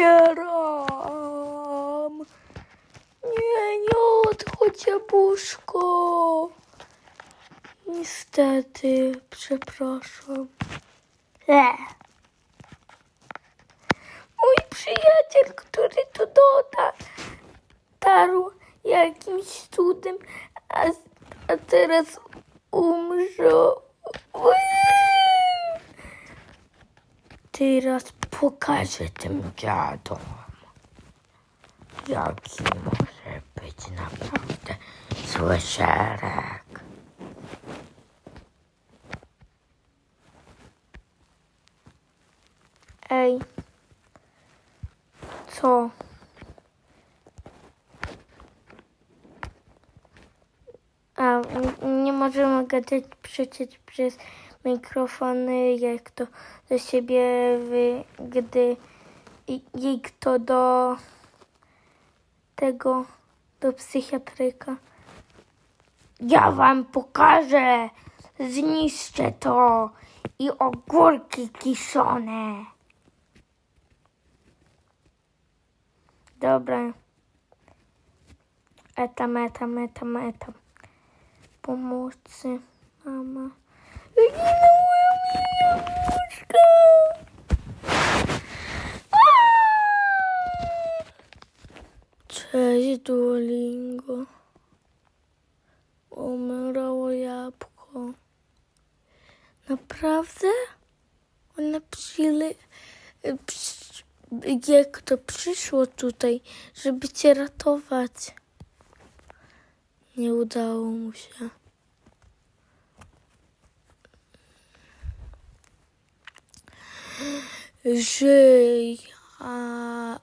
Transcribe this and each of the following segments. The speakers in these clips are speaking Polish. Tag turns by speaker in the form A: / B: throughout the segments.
A: Umieram. Nie, nie odchodź, jabłuszko. Niestety, przepraszam. E. Mój przyjaciel, który tu doda, tarł jakimś cudem, a, a teraz umrze. Teraz pokażę tym dziadom, jaki może być naprawdę zły gadać przecież przez mikrofony, jak to do siebie, wy, gdy i kto do tego, do psychiatryka. Ja wam pokażę, zniszczę to i ogórki kiszone. Dobra. Etam, etam, etam, etam. Pomocy, mama. Zginęła mi jabłuszka. Cześć, Duolingo. Umierało jabłko. Naprawdę? Ona przyle... przy- Jak to przyszło tutaj, żeby cię ratować? Nie udało mu się. Żyj, a...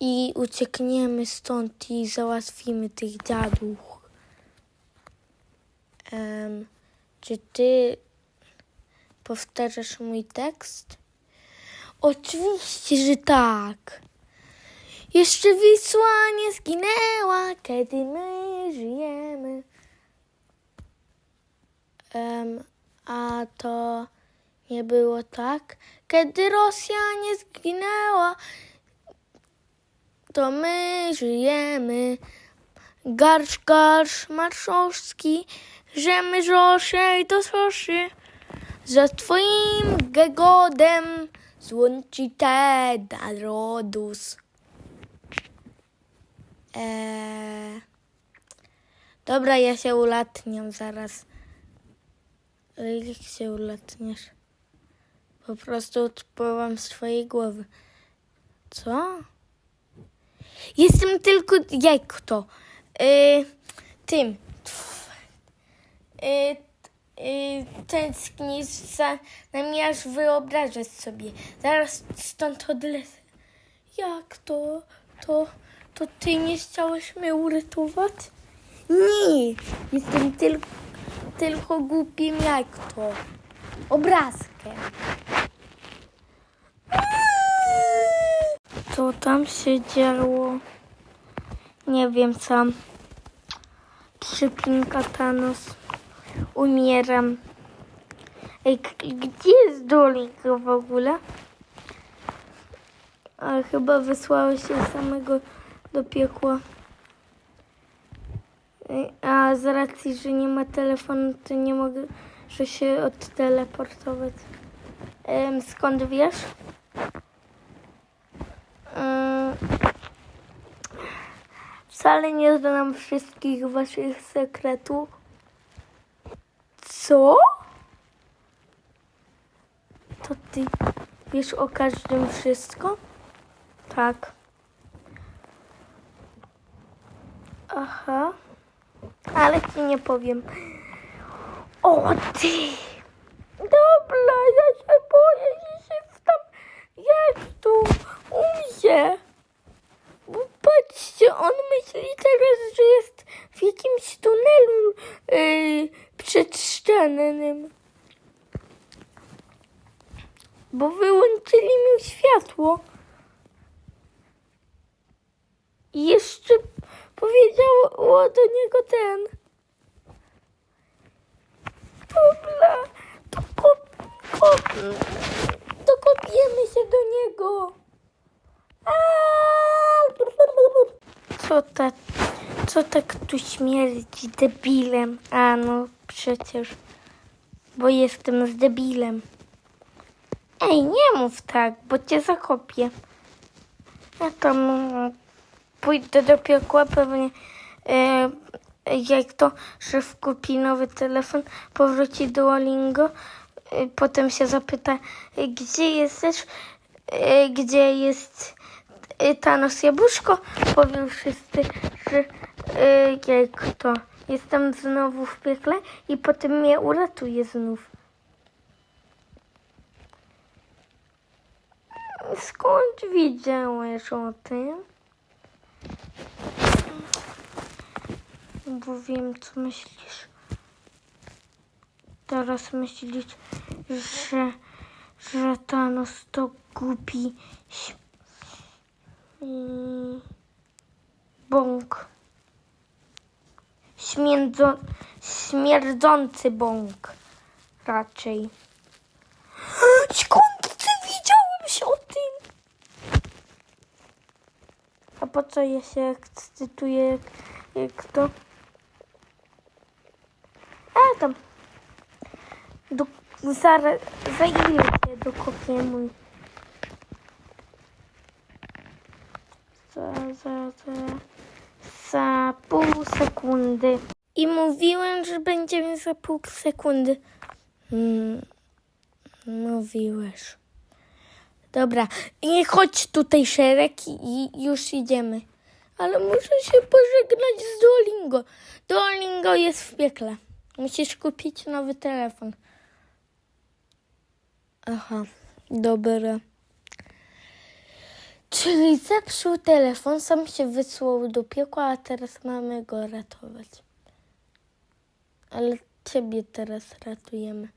A: i uciekniemy stąd i załatwimy tych dziadów. Em, czy ty powtarzasz mój tekst? Oczywiście, że tak. Jeszcze Wisła nie zginęła, kiedy my żyjemy. Em, a to nie było tak, kiedy Rosja nie zginęła, to my żyjemy. Garsz, garsz, marszowski, rzemy żoszej do soszy. Za twoim gegodem złączy te narodus. Eee, dobra, ja się ulatniam zaraz. Ale się ulatniesz? Po prostu odpływam z twojej głowy. Co? Jestem tylko jak to? Yy, tym. Yy, yy, tęsknisz za nami, aż wyobrażasz sobie. Zaraz stąd odlecę. Jak to? To, to ty nie chciałeś mnie uratować? Nie, jestem tylko, tylko głupim jak to. Obrazkiem. Co tam się działo? Nie wiem sam. Przypinka Thanos. Umieram. Ej, gdzie jest Duolingo w ogóle? A chyba wysłałeś się samego do piekła. A z racji, że nie ma telefonu, to nie mogę że się odteleportować. Skąd wiesz? Wcale nie znam wszystkich waszych sekretów. Co? To ty wiesz o każdym wszystko? Tak. Aha. Ale ci nie powiem. O ty! Dobra, ja się boję, że się tam tu umrze. Bo patrzcie, on myśli teraz, że jest w jakimś tunelu yy, przedszczelnym. Bo wyłączyli mi światło. I jeszcze powiedziało do niego ten. Dobra, to kop, kop, Dobijemy się do niego. Co tak, co tak tu śmierdzi debilem? A no przecież, bo jestem z debilem. Ej, nie mów tak, bo cię zakopię. Tam mm, pójdę do piekła pewnie. E, jak to szef kupi nowy telefon, powróci do Olingo, e, potem się zapyta, gdzie jesteś, e, gdzie jest e, Thanos Jabłuszko, powią wszyscy, że e, jak to, jestem znowu w piekle i potem mnie uratuje znów. Skąd wiedziałeś o tym? Bo wiem, co myślisz. Teraz myślisz, że, że Thanos to głupi bąk. Śmierdzo, śmierdzący bąk. Raczej. Skąd ty wiedziałeś o tym? A po co ja się ekscytuję, jak, jak to? A tam. Do, zaraz, za ile się? Za, za, za, za pół sekundy. I mówiłem, że będziemy za pół sekundy. Hmm, mówiłeś. Dobra, nie chodź tutaj szereg i już idziemy. Ale muszę się pożegnać z Duolingo. Duolingo jest w piekle. Musisz kupić nowy telefon. Aha, dobra. Czyli zepsuł telefon, sam się wysłał do piekła, a teraz mamy go ratować. Ale ciebie teraz ratujemy.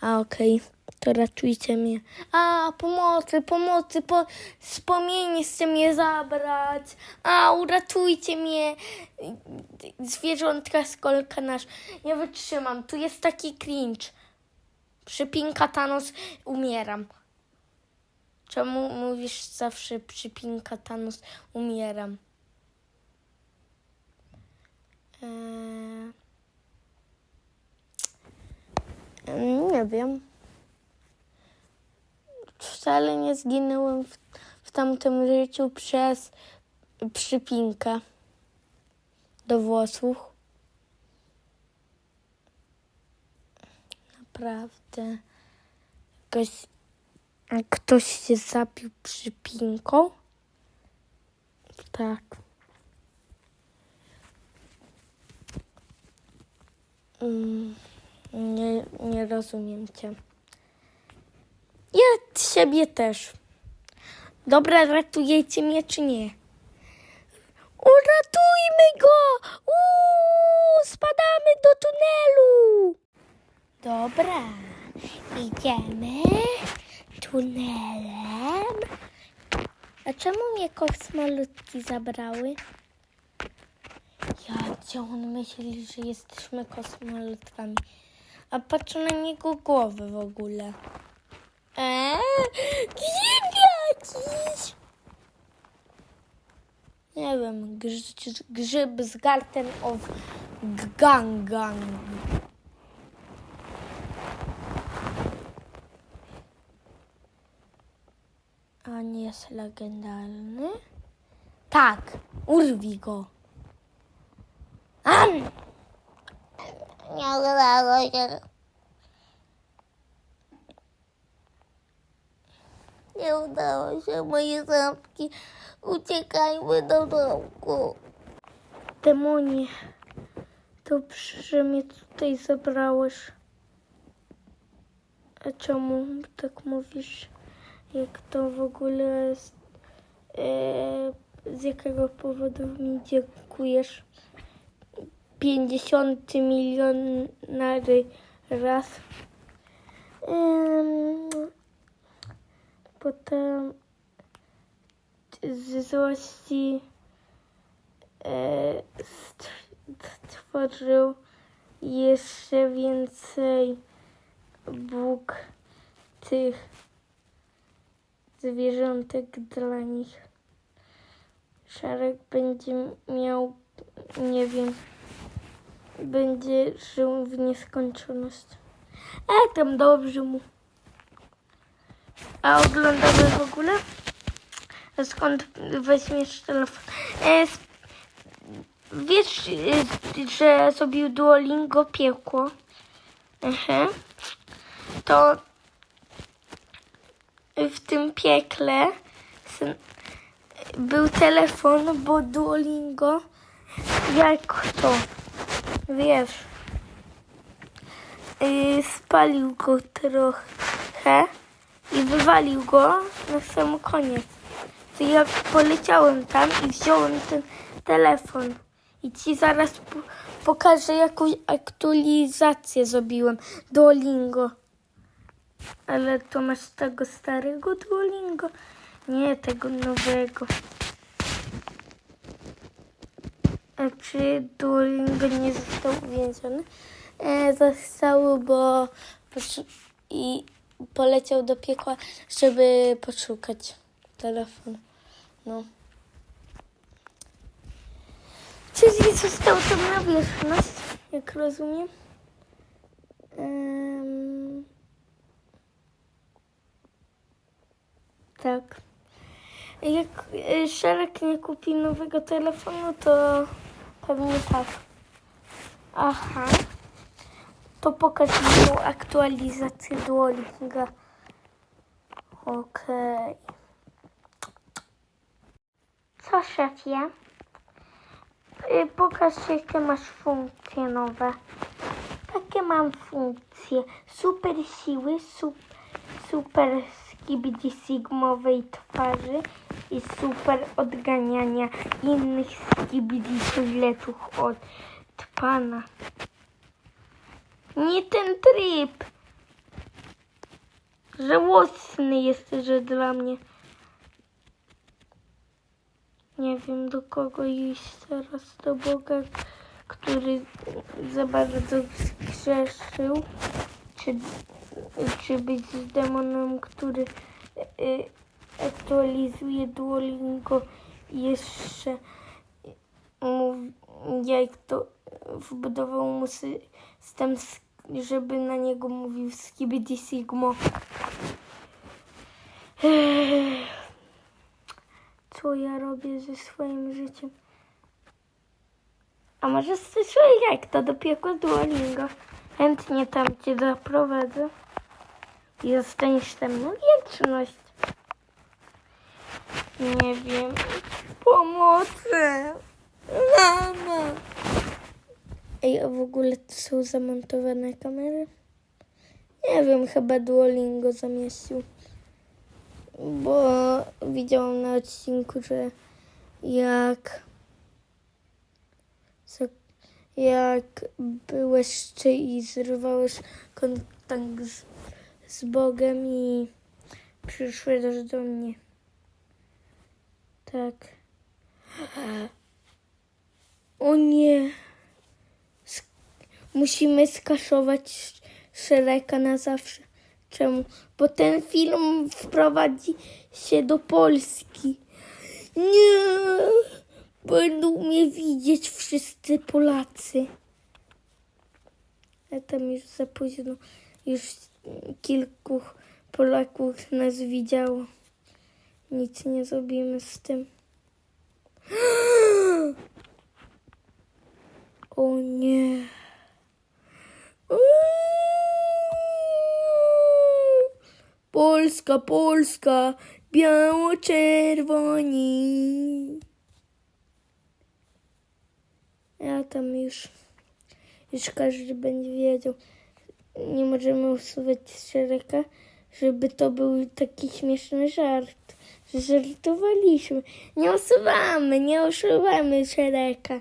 A: A okej, to ratujcie mnie. A, pomocy, pomocy, po, wspomnienie chce mnie zabrać. A, uratujcie mnie. Zwierzątka z kolka nasz. Nie wytrzymam, tu jest taki cringe. Przypinka Thanos, umieram. Czemu mówisz zawsze przypinka Thanos, umieram? Eee... Nie wiem. Wcale nie zginęłem w, w tamtym życiu przez przypinkę do włosów. Naprawdę. Ktoś, ktoś się zabił przypinką? Tak. Mm. Nie, nie rozumiem cię. Ja siebie też. Dobra, ratujecie mnie czy nie? Uratujmy go! Uuu, spadamy do tunelu! Dobra, idziemy tunelem. A czemu mnie kosmalutki zabrały? Ja, gdzie on myśli, że jesteśmy kosmolutkami? A patrzę na niego głowy w ogóle. Eee, grzyb jakiś! Nie wiem, grzyb, grzyb z Garden of Gangang. A nie jest legendarny? Tak, urwij go. Am! Nie udało się. Nie udało się, moje ząbki. Uciekajmy do domku. Demonie, dobrze, że mnie tutaj zabrałeś. A czemu tak mówisz? Jak to w ogóle jest? E, z jakiego powodu mi dziękujesz? 50 milionary raz. Potem z złości e, stw- stworzył jeszcze więcej Bóg tych zwierzątek dla nich. Szarek będzie miał, nie wiem, będzie żył w nieskończoność. E, tam dobrze mu. A oglądamy w ogóle? Skąd weźmiesz telefon? E, wiesz, e, że zrobił Duolingo piekło? Mhm. To w tym piekle był telefon, bo Duolingo, jak to, wiesz, yy, spalił go trochę i wywalił go na sam koniec. To jak poleciałem tam i wziąłem ten telefon i ci zaraz po pokażę, jaką aktualizację zrobiłem Duolingo. Ale to masz tego starego Duolingo? Nie, tego nowego. A czy Duolingo nie został uwięziony? E, został, bo i poleciał do piekła, żeby poszukać telefonu. No. Czyli został tam na wierzchność, jak rozumiem. Em, tak. Jak y, Szerek nie kupi nowego telefonu, to pewnie tak. Aha. To pokaż mi tą aktualizację Duolinga. Okej. Co, szefie? Y, Pokaż, jakie masz funkcje nowe. Takie mam funkcje. Super siły, sup, super skibidi sigmowej twarzy i super odganiania innych skibidi toiletów od pana. Nie ten tryb. Żałosny jest, że dla mnie. Nie wiem do kogo iść teraz, do Boga, który za bardzo zgrzeszył, czy, czy być z demonem, który y, aktualizuje Duolingo i jeszcze jak to wbudował mu system, żeby na niego mówił Skibidi Sigmo. Co ja robię ze swoim życiem? A może słyszałeś jak to do piekła Duolingo? Chętnie tam cię zaprowadzę i zostaniesz tam na wieczność. Nie wiem. Pomocy! Mama! Ej, a w ogóle to są zamontowane kamery? Nie wiem, chyba Duolingo zamieścił. Bo widziałam na odcinku, że jak jak byłeś czy i zrywałeś kontakt z, z Bogiem i przyszły też do mnie. Tak. O nie. Sk- musimy skaszować Szereka na zawsze. Czemu? Bo ten film wprowadzi się do Polski. Nie. Będą mnie widzieć wszyscy Polacy. A tam już za późno. Już kilku Polaków nas widziało. Nic nie zrobimy z tym. O nie. Polska, Polska, biało-czerwoni. Ja tam już, już każdy będzie wiedział. Nie możemy usuwać szereka, żeby to był taki śmieszny żart. Żartowaliśmy. Nie usuwamy, nie usuwamy szereka.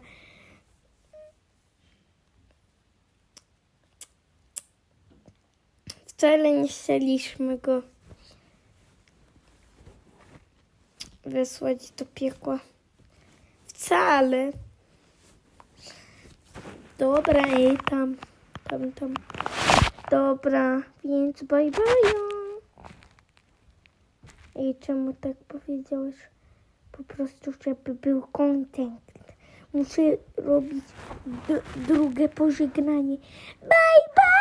A: Wcale nie chcieliśmy go wysłać do piekła. Wcale. Dobra, ej, tam, tam, tam. Dobra, więc bye bye. I czemu tak powiedziałeś? Po prostu, żeby był content. Muszę robić drugie pożegnanie. Bye,